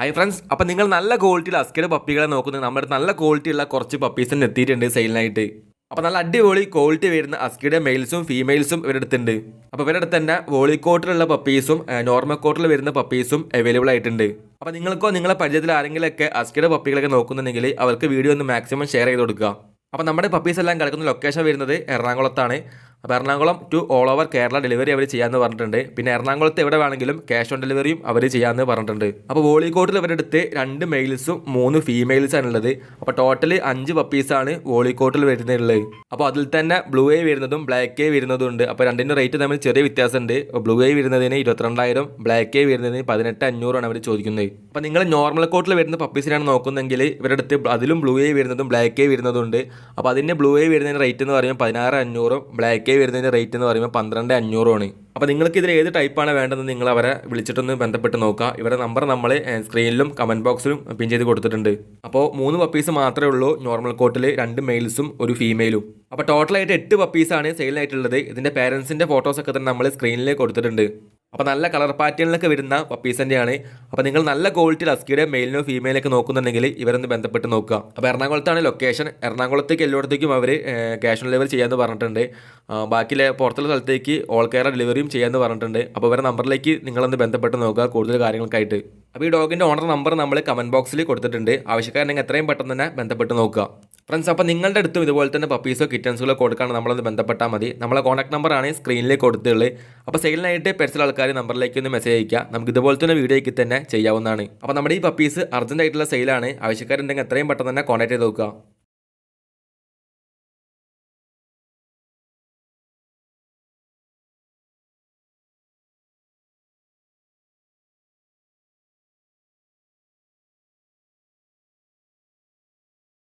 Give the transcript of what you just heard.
Hi friends അപ്പം നിങ്ങൾ നല്ല ക്വാളിറ്റിയിൽ അസ്കയുടെ പപ്പികളെ നോക്കുന്നത് നമ്മുടെ നല്ല ക്വാളിറ്റി ഉള്ള കുറച്ച് പപ്പീസ് തന്നെ എത്തിയിട്ടുണ്ട് സെയിലിനായിട്ട്. അപ്പോൾ നല്ല അടിപൊളി ക്വാളിറ്റി വരുന്ന അസ്കിയുടെ മെയിൽസും ഫീമെയിൽസും ഇവരുടെ അടുത്തുണ്ട്. അപ്പോൾ ഇവരുടെ അടുത്ത് തന്നെ വോളിക്കോട്ടിലുള്ള പപ്പീസും നോർമൽ കോട്ടിൽ വരുന്ന പപ്പീസും അവൈലബിൾ ആയിട്ടുണ്ട്. അപ്പോൾ നിങ്ങൾക്കോ നിങ്ങളെ പരിചയത്തിൽ ആരെങ്കിലുമൊക്കെ അസ്കിയുടെ പപ്പികളൊക്കെ നോക്കുന്നുണ്ടെങ്കിൽ അവർക്ക് വീഡിയോ ഒന്ന് മാക്സിമം ഷെയർ ചെയ്ത് കൊടുക്കുക. അപ്പോൾ നമ്മുടെ പപ്പീസ് എല്ലാം കിടക്കുന്ന ലൊക്കേഷൻ വരുന്നത് എറണാകുളത്താണ്. അപ്പോൾ Ernakulam to all over Kerala delivery അവർ ചെയ്യാമെന്ന് പറഞ്ഞിട്ടുണ്ട്. പിന്നെ എറണാകുളത്ത് എവിടെ വേണമെങ്കിലും ക്യാഷ് ഓൺ ഡെലിവറിയും അവർ ചെയ്യാമെന്ന് പറഞ്ഞിട്ടുണ്ട്. അപ്പോൾ വോളിക്കോട്ടിൽ ഇവരുടെ അടുത്ത് രണ്ട് മെയിൽസും മൂന്ന് ഫീമെയിൽസാണ് ഉള്ളത്. അപ്പോൾ ടോട്ടൽ അഞ്ച് പപ്പീസാണ് വോളിക്കോട്ടിൽ വരുന്നുള്ളത്. അപ്പോൾ അതിൽ തന്നെ ബ്ലൂ ഐ വരുന്നതും ബ്ലാക്ക് ഐ വരുന്നതും ഉണ്ട്. അപ്പോൾ രണ്ടിന്റെ റേറ്റ് തമ്മിൽ ചെറിയ വ്യത്യാസമുണ്ട്. ബ്ലൂ ഐ വരുന്നതിന് ഇരുപത്തിരണ്ടായിരം ബ്ലാക്ക് ഐ വരുന്നതിന് പതിനെട്ട് അഞ്ഞൂറാണ് അവർ ചോദിക്കുന്നത്. അപ്പോൾ നിങ്ങൾ നോർമൽ കോട്ടിൽ വരുന്ന പപ്പീസിനാണ് നോക്കുന്നതെങ്കിൽ ഇവരുടെ അടുത്ത് അതിലും ബ്ലൂ ഐ വരുന്നതും ബ്ലാക്ക് ഐ വരുന്നതും ഉണ്ട്. അപ്പോൾ അതിന്റെ ബ്ലൂ ഐ വരുന്നതിന് റേറ്റ് എന്ന് പറയുമ്പോൾ പതിനാറ് അഞ്ഞൂറും ബ്ലാക്ക് ഐ വരുന്നതിന്റെ റേറ്റ് എന്ന് പറയുമ്പോൾ പന്ത്രണ്ട് അഞ്ഞൂറുമാണ് അപ്പോൾ നിങ്ങൾക്ക് ഇതിൽ ഏത് ടൈപ്പാണ് വേണ്ടതെന്ന് നിങ്ങൾ അവരെ വിളിച്ചിട്ടൊന്ന് ബന്ധപ്പെട്ട് നോക്കുക ഇവരുടെ നമ്പർ നമ്മൾ സ്ക്രീനിലും കമന്റ് ബോക്സിലും പിൻ ചെയ്ത് കൊടുത്തിട്ടുണ്ട്. അപ്പോൾ മൂന്ന് പപ്പീസ് മാത്രമേ ഉള്ളൂ നോർമൽ കോട്ടിൽ രണ്ട് മെയിൽസും ഒരു ഫീമെയിലും അപ്പോൾ ടോട്ടലായിട്ട് എട്ട് പപ്പീസാണ് സെയിലായിട്ടുള്ളത് ഇതിന്റെ പേരൻസിന്റെ ഫോട്ടോസൊക്കെ തന്നെ നമ്മൾ സ്ക്രീനിൽ കൊടുത്തിട്ടുണ്ട്. അപ്പോൾ നല്ല കളർ പാറ്റേണിലൊക്കെ വരുന്ന പപ്പീസിന്റെയാണ് അപ്പോൾ നിങ്ങൾ നല്ല ക്വാളിറ്റിയിൽ അസ്കിയുടെ മെയിലിനോ ഫീമെയിലൊക്കെ നോക്കുന്നുണ്ടെങ്കിൽ ഇവരൊന്ന് ബന്ധപ്പെട്ട് നോക്കുക. അപ്പോൾ എറണാകുളത്താണ് ലൊക്കേഷൻ എറണാകുളത്തേക്ക് എല്ലായിടത്തേക്കും അവർ ക്യാഷ് ഓൺ ഡെലിവറി ചെയ്യാമെന്ന് പറഞ്ഞിട്ടുണ്ട്. ബാക്കിയിലെ പുറത്തുള്ള സ്ഥലത്തേക്ക് ഓൾ കെയർ ഡെലിവറിയും ചെയ്യാമെന്ന് പറഞ്ഞിട്ടുണ്ട്. അപ്പോൾ ഇവരുടെ നമ്പറിലേക്ക് നിങ്ങളൊന്ന് ബന്ധപ്പെട്ട് നോക്കുക കൂടുതൽ കാര്യങ്ങൾക്കായിട്ട്. അപ്പോൾ ഈ ഡോഗിന്റെ ഓണർ നമ്പർ നമ്മൾ കമന്റ് ബോക്സിൽ കൊടുത്തിട്ടുണ്ട്. ആവശ്യക്കാരനെങ്കിൽ എത്രയും പെട്ടെന്ന് തന്നെ ബന്ധപ്പെട്ട് നോക്കുക. ഫ്രണ്ട്സ് അപ്പോൾ നിങ്ങളുടെ അടുത്തും ഇതുപോലെ തന്നെ പപ്പീസോ കിറ്റൻസുകളോ കൊടുക്കാൻ നമ്മളൊന്ന് ബന്ധപ്പെട്ടാൽ മതി. നമ്മളെ കോൺടാക്ട് നമ്പറാണ് സ്ക്രീനിലേക്ക് കൊടുത്തുള്ളത് അപ്പോൾ സെയിലിനായിട്ട് പെർസണൽ ആൾക്കാർ നമ്പറിലേക്ക് ഒന്ന് മെസ്സേജ് അയക്കുക നമുക്ക് ഇതുപോലെ തന്നെ വീഡിയോയ്ക്ക് തന്നെ ചെയ്യാവുന്നതാണ്. അപ്പോൾ നമ്മുടെ ഈ പപ്പീസ് അർജന്റായിട്ടുള്ള സെയിലാണ് ആവശ്യക്കാരുണ്ടെങ്കിൽ എത്രയും പെട്ടെന്ന് തന്നെ കോൺടാക്ട് ചെയ്ത് നോക്കുക.